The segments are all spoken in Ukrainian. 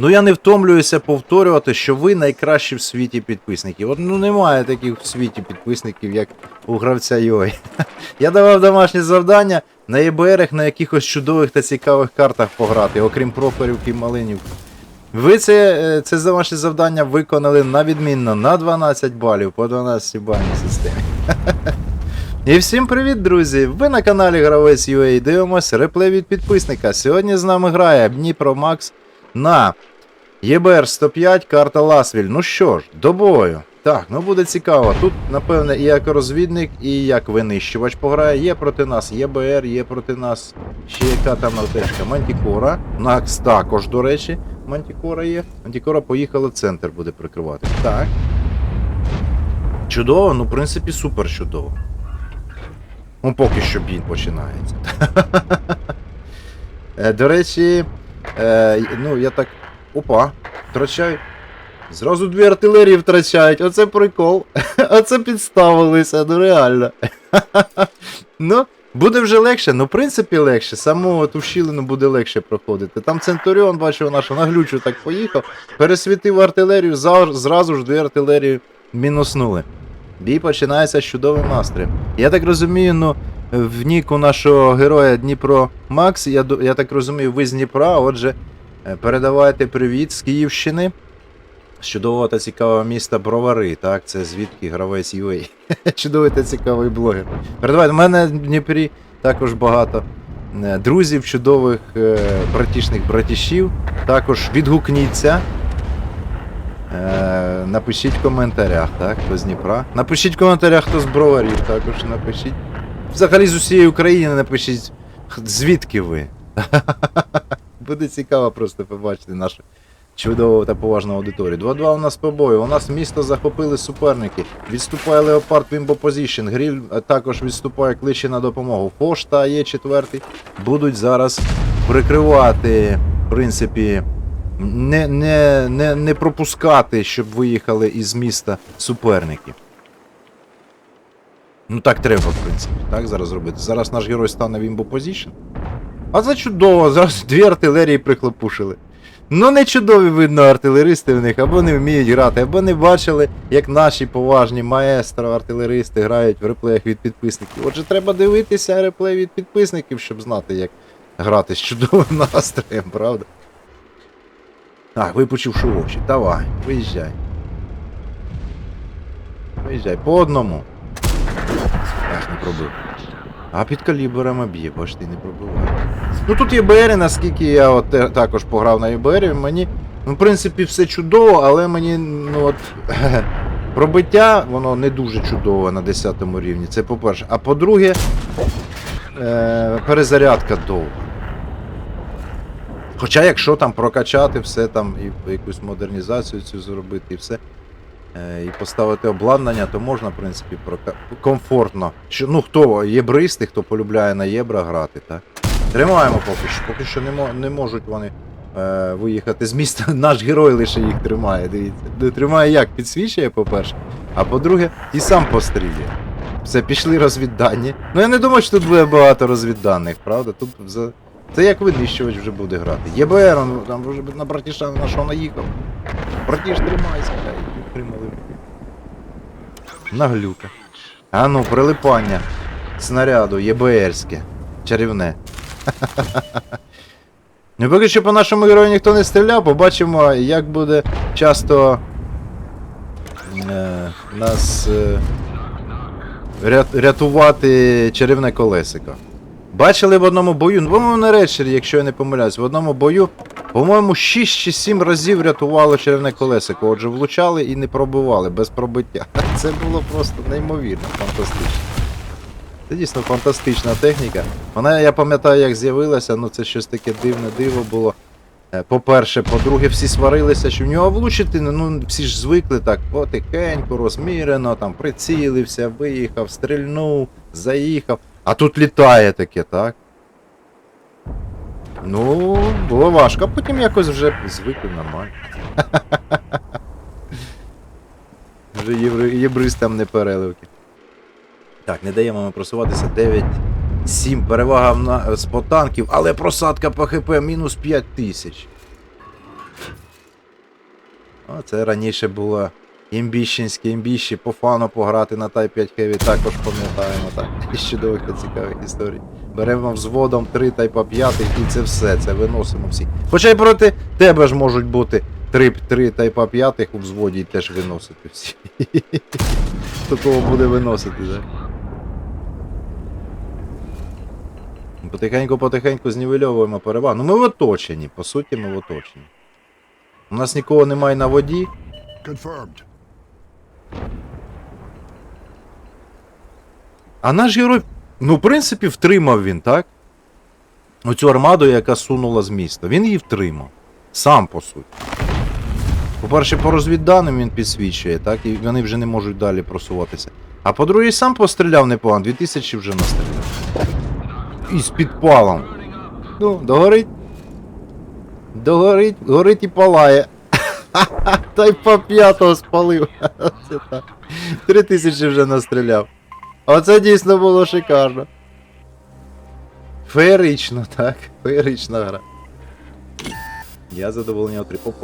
Ну я не втомлююся повторювати, що ви найкращі в світі підписники. От ну немає таких в світі підписників, як у гравця Йой. Я давав домашні завдання на ЄБРах на якихось чудових та цікавих картах пограти, окрім Прохорівки і Малинівки. Ви це, е, це домашнє завдання виконали на відмінно на 12 балів по 12 бальній системі. І всім привіт, друзі! Ви на каналі Гравець UA дивимося реплей від підписника. Сьогодні з нами грає Дніпро Макс на ЄБР 105, карта Ласвіль. Ну що ж, до бою. Так, ну буде цікаво. Тут, напевне, і як розвідник, і як винищувач пограє. Є проти нас ЄБР, є проти нас ще яка там ЛТшка. Мантікора. Накс також, до речі, Мантікора є. Мантікора поїхала центр, буде прикривати. Так. Чудово, ну, в принципі, супер чудово. Ну, поки що бій починається. Е, До речі, е, ну я так. Опа, втрачаю. Зразу дві артилерії втрачають. Оце прикол. Оце підставилися, ну реально. ну, буде вже легше, ну в принципі легше. Саму ту щілину буде легше проходити. Там Центуріон, бачив, нашу наглючу так поїхав, пересвітив артилерію, зразу ж дві артилерії мінуснули. Бій починається з чудовим настроєм. Я так розумію, ну, в ніку нашого героя Дніпро Макс, я, я так розумію, ви з Дніпра, отже, е, передавайте привіт з Київщини. З чудового та цікавого міста Бровари, так, це звідки гравець UA. Чудовий та цікавий блогер. Передавайте, у мене в Дніпрі також багато е, друзів, чудових е, братішних братішів. Також відгукніться. Е, напишіть в коментарях, так, хто з Дніпра. Напишіть в коментарях, хто з броварів, також напишіть. Взагалі з усієї України напишіть, звідки ви. Буде цікаво просто побачити нашу чудову та поважну аудиторію. 2-2 у нас по бою. У нас місто захопили суперники. Відступає Леопард Вімбо Позішн. Гріль е, також відступає кличе на допомогу. Фош та є четвертий. Будуть зараз прикривати, в принципі, не, не, не, не пропускати, щоб виїхали із міста суперники. Ну так треба, в принципі, так зараз робити. Зараз наш герой стане в імбо позішн. А це чудово, зараз дві артилерії прихлопушили. Ну не чудові, видно, артилеристи в них, або не вміють грати, або не бачили, як наші поважні маестро артилеристи грають в реплеях від підписників. Отже, треба дивитися реплей від підписників, щоб знати, як грати з чудовим настроєм, правда? Так, випучивши очі. Давай, виїжджай. Виїжджай, по одному. Ах, не пробив. А під калібрами б'є, бачите, не пробиває. Ну тут є БР, наскільки я от е, також пограв на ЄБР, мені, ну, в принципі, все чудово, але мені, ну от. Пробиття, воно не дуже чудове на 10 рівні. Це по-перше. А по-друге, е, перезарядка довга. Хоча, якщо там прокачати все там і якусь модернізацію цю зробити і все. е, І поставити обладнання, то можна, в принципі, прока... комфортно. Що, ну хто єбристи, хто полюбляє на єбра грати, так? Тримаємо поки що. Поки що не, мо... не можуть вони е, виїхати з міста. Наш герой лише їх тримає, дивіться. Ну, Тримає як? Підсвічує, по-перше. А по-друге, і сам пострілює. Все, пішли розвіддані. Ну я не думаю, що тут буде багато розвідданих, правда? Тут за... Це як винищувач вже буде грати. ЄБР, он там вже на братіша нашого наїхав. Братіш, тримайся, блядь, підтримали. Наглюка. А ну, прилипання снаряду ЄБРське. Чарівне. Ну, поки що по нашому герою ніхто не стріляв, побачимо, як буде часто е, нас е, рят- рятувати чарівне колесико. Бачили в одному бою, ну, по-моєму, на речері, якщо я не помиляюсь, в одному бою, по-моєму, 6 чи 7 разів рятувало чарівне колесико. Отже, влучали і не пробивали без пробиття. Це було просто неймовірно, фантастично. Це дійсно фантастична техніка. Вона, я пам'ятаю, як з'явилася, ну це щось таке дивне диво було. Е, По-перше, по-друге, всі сварилися, що в нього влучити, ну всі ж звикли так, потихеньку, розмірено, там прицілився, виїхав, стрільнув, заїхав. А тут літає таке, так? Ну, було важко, а потім якось вже звикли нормально. Вже єбристам не переливки. Так, не даємо ми просуватися 9-7. Перевага на... з по танків, але просадка по ХП мінус 5 тисяч. Це раніше було імбіщенське імбіщі, по фану пограти на Type 5 Heavy, також пам'ятаємо так. Із чудових та цікавих історій. Беремо взводом 3 Type 5 і це все, це виносимо всі. Хоча й проти тебе ж можуть бути 3, 3 Type 5 у взводі і теж виносити всі. Хто кого буде виносити, так? Потихеньку-потихеньку знівельовуємо перевагу. Ну ми в оточенні, по суті, ми в оточенні. У нас нікого немає на воді. Confirmed. А наш герой, ну, в принципі, втримав він, так? Оцю армаду, яка сунула з міста. Він її втримав. Сам по суті. По-перше, по розвідданим він підсвічує, так? І вони вже не можуть далі просуватися. А по-друге, сам постріляв непогано, 2000 вже настріляв. І з підпалом. Ну, догорить. Догорить, горить і палає. Та й по п'ятого спалив. Три тисячі вже настріляв. Оце дійсно було шикарно. Феєрично, так. Феєрична гра. Я задоволення отримав.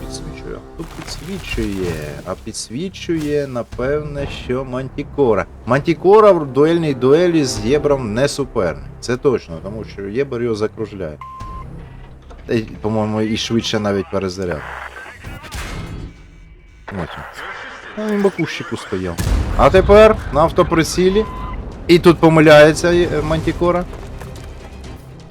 Підсвічує. Тут підсвічує. А підсвічує, напевне, що Мантікора. Мантікора в дуельній дуелі з Єбром не суперник. Це точно, тому що Єбер його закружляє. По-моєму, і швидше навіть перезаряд. Ось. А він бакущику стояв. А тепер на автоприсілі. І тут помиляється е, Мантікора.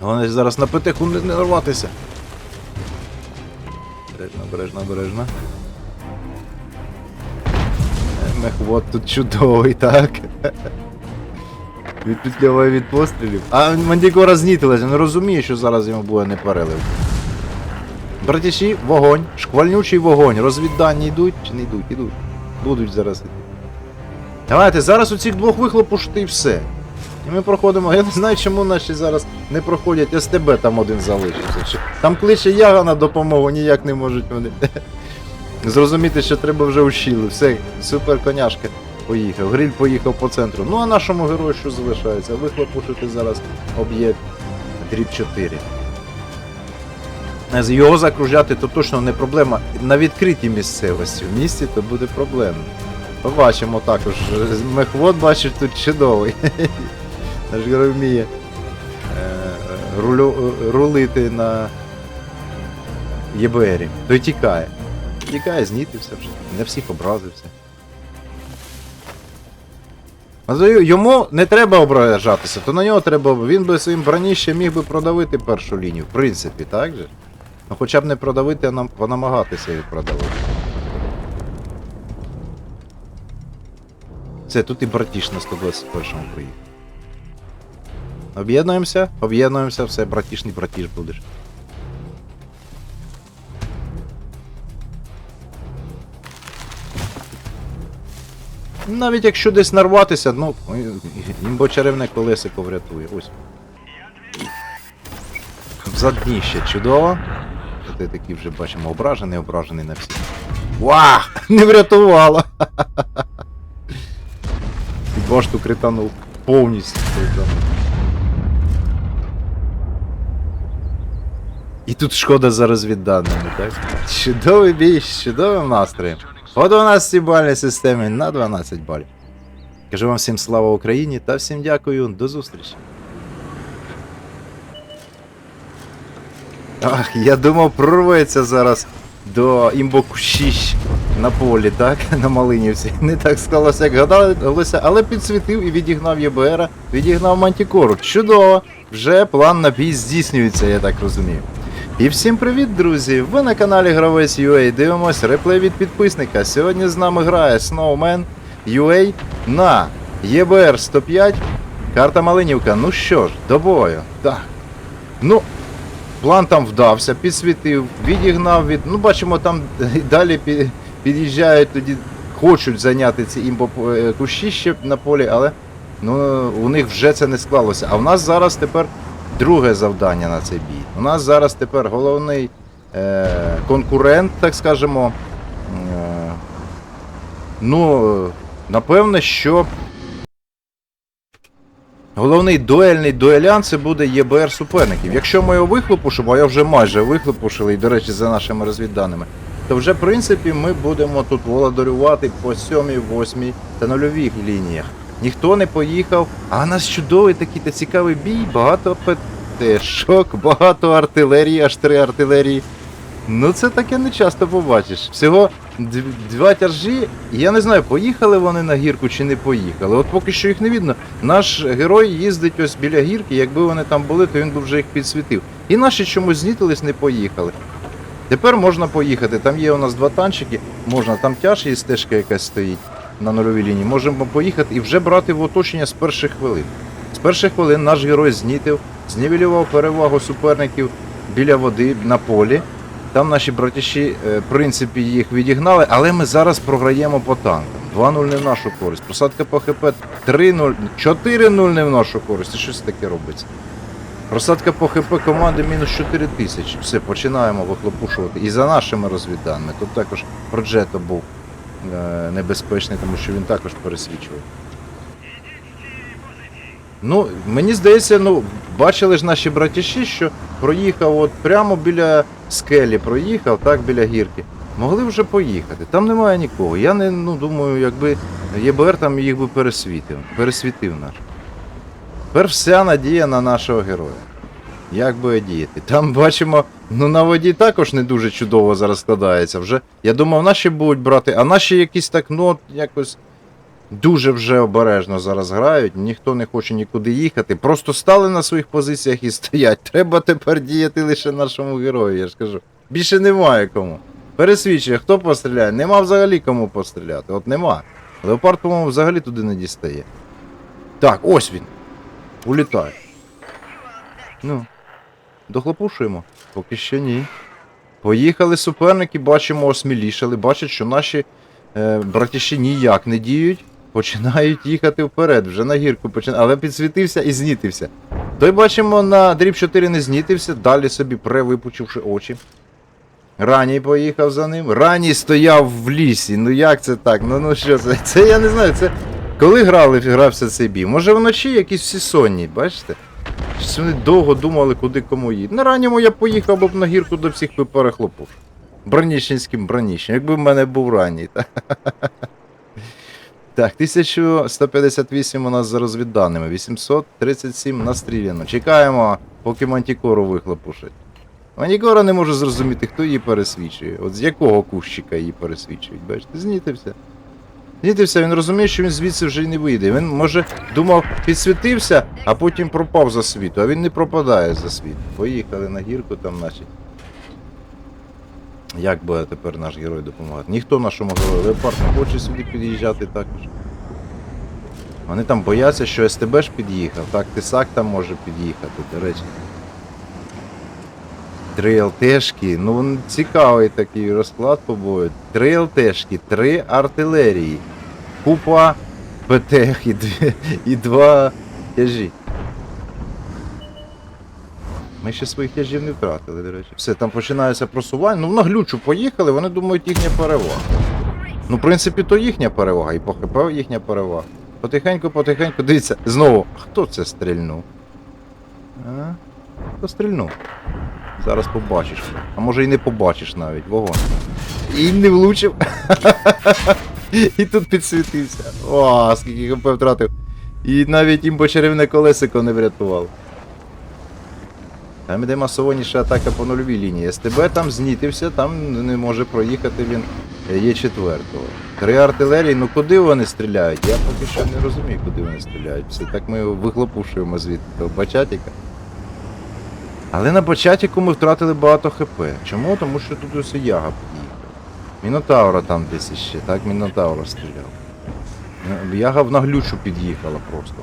Головне зараз на петеху не, не рватися. Обережно, обережно, обережно. Е, Мехвод тут чудовий, так. Відпетльовує від пострілів. А Мантікора знітилась, він розуміє, що зараз йому буде неперелив. Братіші, вогонь, шквальнючий вогонь. Розвіддані йдуть чи не йдуть? Ідуть. Будуть зараз. Давайте, зараз у цих двох вихлопушити і все. І ми проходимо. Я не знаю, чому наші зараз не проходять СТБ там один залишився. Там кличе Яга на допомогу, ніяк не можуть вони. Зрозуміти, що треба вже ущіли. Все, супер коняшка. Поїхав. Гриль поїхав по центру. Ну а нашому герою що залишається? Вихлопушити зараз об'єкт дріб 4. Е, Його закружляти то точно не проблема. На відкритій місцевості. В місті то буде проблемно. Побачимо також. Мехвод бачить тут чудовий. Наш герой вміє е, рулити на ЄБРі. Той тікає. Тікає, знітився вже. Не всіх образився. Йому не треба ображатися, то на нього треба. Він би своїм броніще міг би продавити першу лінію, в принципі, так же? Ну хоча б не продавити, а нам понамагатися її продавити. Це тут і братіш на 121-му приїхав. Об'єднуємося, об'єднуємося, все, братішний братіш будеш. Навіть якщо десь нарватися, ну, імбо чарівне колесико врятує. Ось. Задніще чудово. Ти такий вже бачимо ображений, ображений на всіх. Вах! Не врятувало! Башту кританув. Повністю кританув. І тут шкода за розвідданими, так? Чудовий бій з чудовим настроєм. По 12 бальній системі на 12 балів. Кажу вам всім слава Україні та всім дякую. До зустрічі. Ах, я думав, прорветься зараз до імбоку 6 на полі, так? На Малинівці. Не так склалося, як гадалося, але підсвітив і відігнав ЄБРа, відігнав Мантікору. Чудово! Вже план на бій здійснюється, я так розумію. І всім привіт, друзі! Ви на каналі Гравець UA дивимось реплей від підписника. Сьогодні з нами грає Snowman UA на ЄБР 105. Карта Малинівка. Ну що ж, до бою. Так. Ну, План там вдався, підсвітив, відігнав від. Ну, бачимо, там далі під'їжджають тоді, хочуть зайняти ці імбо е, кущі ще на полі, але ну, у них вже це не склалося. А в нас зараз тепер друге завдання на цей бій. У нас зараз тепер головний е, конкурент, так скажемо. Е, ну, напевне, що Головний дуельний дуелян це буде ЄБР суперників. Якщо ми його вихлопушимо, а я вже майже вихлопушили, і, до речі, за нашими розвідданими, то вже в принципі ми будемо тут володарювати по 7, 8 та нульових лініях. Ніхто не поїхав, а у нас чудовий такий та цікавий бій, багато ПТ-шок, багато артилерії, аж три артилерії. Ну це таке не часто побачиш. Всього два тяжі, і я не знаю, поїхали вони на гірку чи не поїхали. От поки що їх не видно. Наш герой їздить ось біля гірки, якби вони там були, то він би вже їх підсвітив. І наші чомусь знітились, не поїхали. Тепер можна поїхати. Там є у нас два танчики, можна, там тяж і стежка якась стоїть на нульовій лінії. Можемо поїхати і вже брати в оточення з перших хвилин. З перших хвилин наш герой знітив, знівелював перевагу суперників біля води на полі. Там наші братіші, е, в принципі, їх відігнали, але ми зараз програємо по танкам. 2-0 не в нашу користь. Просадка по ХП 3-0, 4-0 не в нашу користь. Це щось таке робиться. Просадка по ХП команди мінус 4 тисячі. Все, починаємо вихлопушувати. І за нашими розвідданими. Тут також Проджето був е, небезпечний, тому що він також пересвічував. Ну, мені здається, ну, бачили ж наші братіші, що проїхав от прямо біля скелі, проїхав, так, біля гірки. Могли вже поїхати. Там немає нікого. Я не ну, думаю, якби ЄБР там їх би пересвітив, пересвітив наш. Тепер вся надія на нашого героя. Як буде діяти? Там бачимо, ну на воді також не дуже чудово зараз складається. Вже я думав, наші будуть брати, а наші якісь так, ну якось дуже вже обережно зараз грають, ніхто не хоче нікуди їхати. Просто стали на своїх позиціях і стоять. Треба тепер діяти лише нашому герою, я ж кажу. Більше немає кому. Пересвідчує, хто постріляє? Нема взагалі кому постріляти. От нема. Леопард, по-моєму, взагалі туди не дістає. Так, ось він. Улітає. Ну. Дохлопушуємо? Поки що ні. Поїхали суперники, бачимо, осмілішали. Бачать, що наші е, братіші ніяк не діють. Починають їхати вперед, вже на гірку починає. Але підсвітився і знітився. Той бачимо на дріб 4 не знітився, далі собі пре, випучивши очі. Раній поїхав за ним. Раній стояв в лісі. Ну як це так? Ну ну що це? Це я не знаю. Це коли грали, грався цей бій? Може вночі якісь всі сонні, бачите? Щось вони довго думали, куди кому їти. На ранньому я поїхав би б на гірку до всіх би перехлопув. Броніщенським броніщем, якби в мене був ранній. Та. Так, 1158 у нас за розвідданими, 837 настріляно. Чекаємо, поки Мантікору вихлопушать. Мантікора не може зрозуміти, хто її пересвічує. От з якого кущика її пересвічують, бачите, знітився. Знітився, він розуміє, що він звідси вже й не вийде. Він, може, думав, підсвітився, а потім пропав за світу, а він не пропадає за світ. Поїхали на гірку там, значить. Як буде тепер наш герой допомагати? Ніхто нашому герою Леопард не хоче сюди під'їжджати також. Вони там бояться, що СТБ ж під'їхав, так, Тисак там може під'їхати, до речі. Три ЛТшки, ну цікавий такий розклад по бою. Три ЛТшки, три артилерії, купа ПТ і, і два тяжі. Ми ще своїх тяжів не втратили, до речі. Все, там починається просування. Ну, на глючу поїхали, вони думають їхня перевага. Ну, в принципі, то їхня перевага, і по ХП їхня перевага. Потихеньку, потихеньку, дивіться, знову, хто це стрільнув? А? Хто стрільнув? Зараз побачиш. А може і не побачиш навіть, вогонь. І не влучив. І тут підсвітився. О, скільки ХП втратив. І навіть імбочеревне колесико не врятував. Там іде масованіша атака по нульовій лінії. СТБ там знітився, там не може проїхати він є четвертого. Три артилерії, ну куди вони стріляють? Я поки що не розумію, куди вони стріляють. Все так ми вихлопушуємо звідти того бачатіка. Але на Бачатіку ми втратили багато ХП. Чому? Тому що тут ось яга під'їхав. Мінотавра там десь іще, так? Мінотавра стріляв. Е, Яга в наглючу під'їхала просто.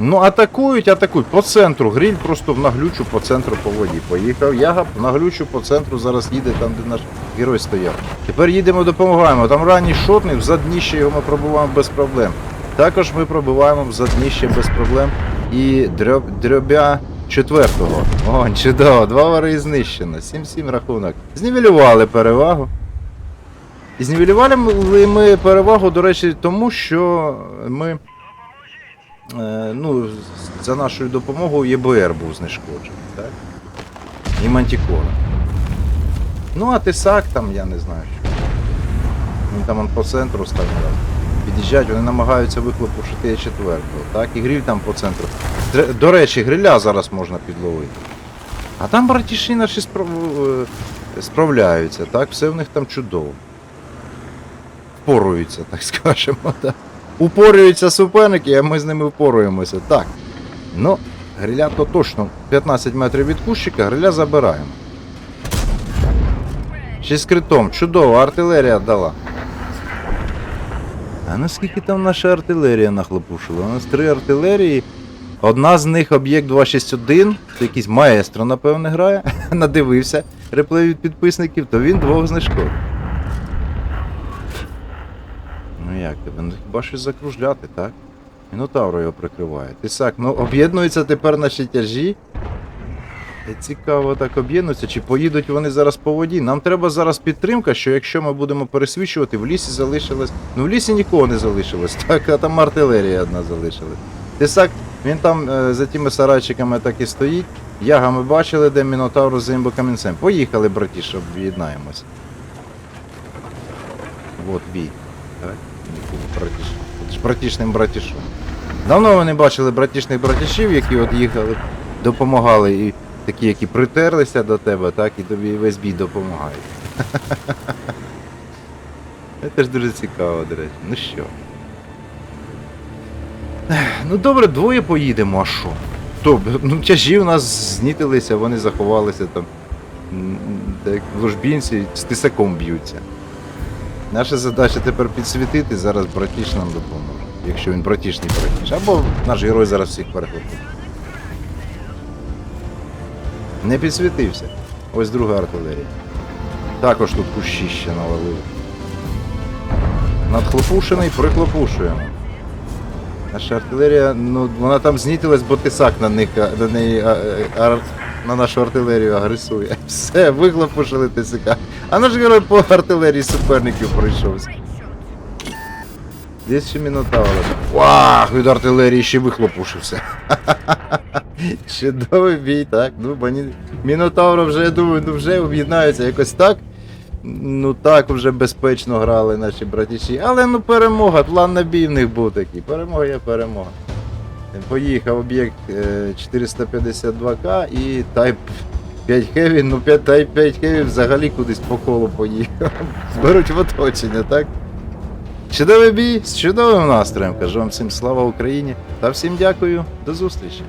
Ну, атакують, атакують. По центру. Гриль просто в наглючу по центру по воді. Поїхав. Яга в наглючу по центру зараз їде там, де наш герой стояв. Тепер їдемо, допомагаємо. Там ранній шотний, в задніще його ми пробуваємо без проблем. Також ми пробиваємо в задніще без проблем і дроб, дробя четвертого. О, чудово, два вари знищено. 7-7 рахунок. Знівелювали перевагу. І знівелювали ми перевагу, до речі, тому що ми. Е, Ну, за нашою допомогою ЄБР був знешкоджений, так? і Мантікора. Ну, а Тисак там, я не знаю. Що. Він там по центру останній раз. Під'їжджають, вони намагаються вихлопушити і четвертого, так? І гриль там по центру. До речі, гриля зараз можна підловити. А там братіші наші справ... е, справляються, так? Все в них там чудово. Впоруються, так скажемо. Так. Упорюються суперники, а ми з ними впоруємося. Так. Ну, гриля то точно 15 метрів від кущика, гриля забираємо. Ще з критом, чудово, артилерія дала. А наскільки там наша артилерія нахлопушила? У нас три артилерії. Одна з них об'єкт 261, це якийсь маестро, напевне, грає. Надивився реплей від підписників, то він двох знешкодив. Ну як тебе? Ну хіба щось закружляти, так? Мінотавро його прикриває. Тисак, ну об'єднуються тепер наші тяжі. Цікаво так об'єднуються, чи поїдуть вони зараз по воді. Нам треба зараз підтримка, що якщо ми будемо пересвічувати, в лісі залишилось. Ну в лісі нікого не залишилось, так, а там артилерія одна залишилась. Тисак, він там е, за тими сарайчиками так і стоїть. Яга ми бачили, де Мінотавр з камінцем. Поїхали, братіше, об'єднаємося. Вот бій. Так? Братіш. Братішним братішом. Давно ви не бачили братішних братішів, які от їхали, допомагали, і такі, які притерлися до тебе, так, і тобі весь бій допомагають. Це теж дуже цікаво, до речі. Ну що? Ну добре, двоє поїдемо, а що? То, ну тяжі у нас знітилися, вони заховалися там. Як в ложбінці з тисаком б'ються. Наша задача тепер підсвітити, зараз братіш нам допоможе. Якщо він братішний братіш. Або наш герой зараз всіх перехопить. Не підсвітився. Ось друга артилерія. Також тут кущі ще навалили. Надхлопушений, прихлопушуємо. Наша артилерія, ну вона там знітилась, бо тисак на них на неї а, а, на нашу артилерію агресує. Все, вихлопушили тисака. А наш герой по артилерії суперників пройшовся. Десь ще мінотавра. Вах, від артилерії ще вихлопушився. Чудовий бій, так. Ну, бо Мінотавра вже, я думаю, ну вже об'єднаються якось так. Ну так вже безпечно грали наші братіші. Але ну перемога, план на бій в них був такий. Перемога є перемога. Поїхав об'єкт е, 452К і Type 5 Heavy, ну 5 Type 5 Heavy взагалі кудись по колу поїхав. Зберуть в оточення, так? Чудовий бій з чудовим настроєм. Кажу вам всім слава Україні та всім дякую. До зустрічі.